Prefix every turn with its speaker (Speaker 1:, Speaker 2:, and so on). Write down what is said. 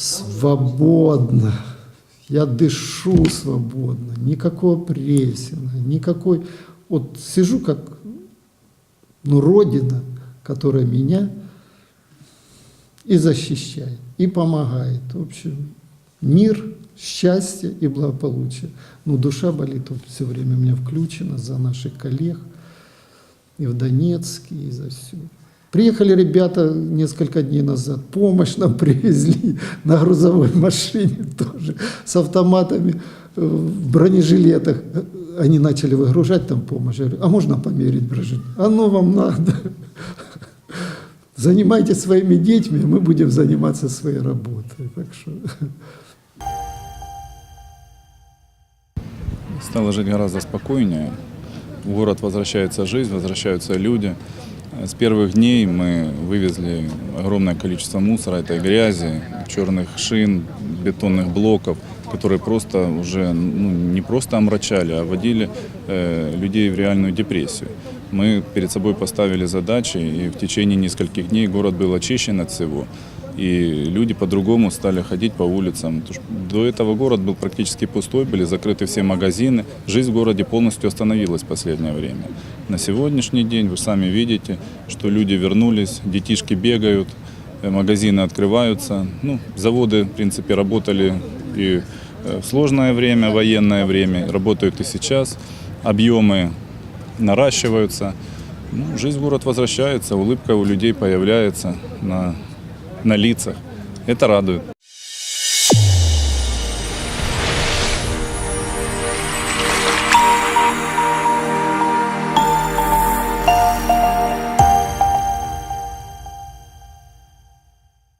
Speaker 1: свободно. Я дышу свободно. Никакого прессинга, никакой... Вот сижу как ну, родина, которая меня и защищает, и помогает. В общем, мир, счастье и благополучие. Ну, душа болит вот все время у меня включена за наших коллег и в Донецке, и за все. Приехали ребята несколько дней назад, помощь нам привезли на грузовой машине тоже, с автоматами, э, в бронежилетах. Они начали выгружать там помощь. Я говорю, а можно померить бронежилет? Оно вам надо. Занимайтесь своими детьми, а мы будем заниматься своей работой. Так что
Speaker 2: Стало жить гораздо спокойнее. В город возвращается жизнь, возвращаются люди. С первых дней мы вывезли огромное количество мусора, этой грязи, черных шин, бетонных блоков, которые просто уже ну, не просто омрачали, а вводили э, людей в реальную депрессию. Мы перед собой поставили задачи, и в течение нескольких дней город был очищен от всего. И люди по-другому стали ходить по улицам. До этого город был практически пустой, были закрыты все магазины. Жизнь в городе полностью остановилась в последнее время. На сегодняшний день вы сами видите, что люди вернулись, детишки бегают, э, магазины открываются. Ну, заводы, в принципе, работали и э, в сложное время, военное время, работают и сейчас. Объемы наращиваются. Ну, жизнь в город возвращается, улыбка у людей появляется на, на лицах. Это радует.